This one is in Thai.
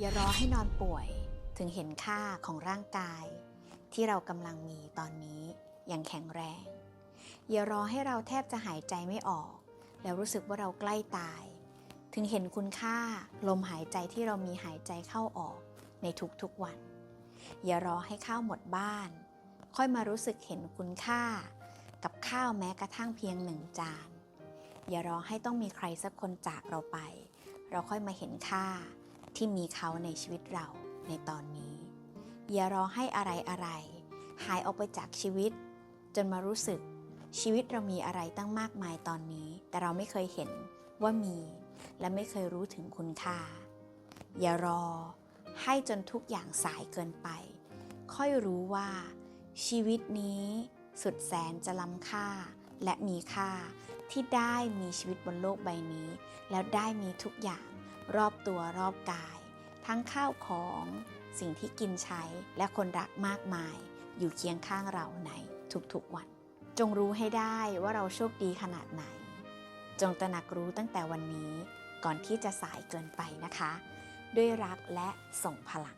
อย่ารอให้นอนป่วยถึงเห็นค่าของร่างกาย ที่เรากำลังมีตอนนี้อย่างแข็งแรง อย่ารอให้เราแทบจะหายใจไม่ออก แล้วรู้สึกว่าเราใกล้ตาย ถึงเห็นคุณค่าลมหายใจที่เรามีหายใจเข้าออกในทุกๆวัน อย่ารอให้ข้าวหมดบ้าน ค่อยมารู้สึกเห็นคุณค่า กับข้าวแม้กระทั่งเพียงหนึ่งจาน อย่ารอให้ต้องมีใครสักคนจากเราไป เราค่อยมาเห็นค่า ที่มีเขาในชีวิตเราในตอนนี้ อย่ารอให้อะไรอะไรๆหายออกไปจากชีวิต จนมารู้สึกชีวิตเรามีอะไรตั้งมากมายตอนนี้ แต่เราไม่เคยเห็นว่ามี และไม่เคยรู้ถึงคุณค่า อย่ารอ ให้จนทุกอย่างสายเกินไป ค่อยรู้ว่า ชีวิตนี้สุดแสนจะล้ำค่าและมีค่าที่ได้มีชีวิตบนโลกใบนี้ แล้วได้มีทุกอย่าง รอบตัวรอบกาย ทั้งข้าวของสิ่งที่กินใช้และคนรักมากมาย อยู่เคียงข้างเราในทุกๆวัน จงรู้ให้ได้ว่าเราโชคดีขนาดไหน จงตระหนักรู้ตั้งแต่วันนี้ก่อนที่จะสายเกินไปนะคะ ด้วยรักและส่งพลัง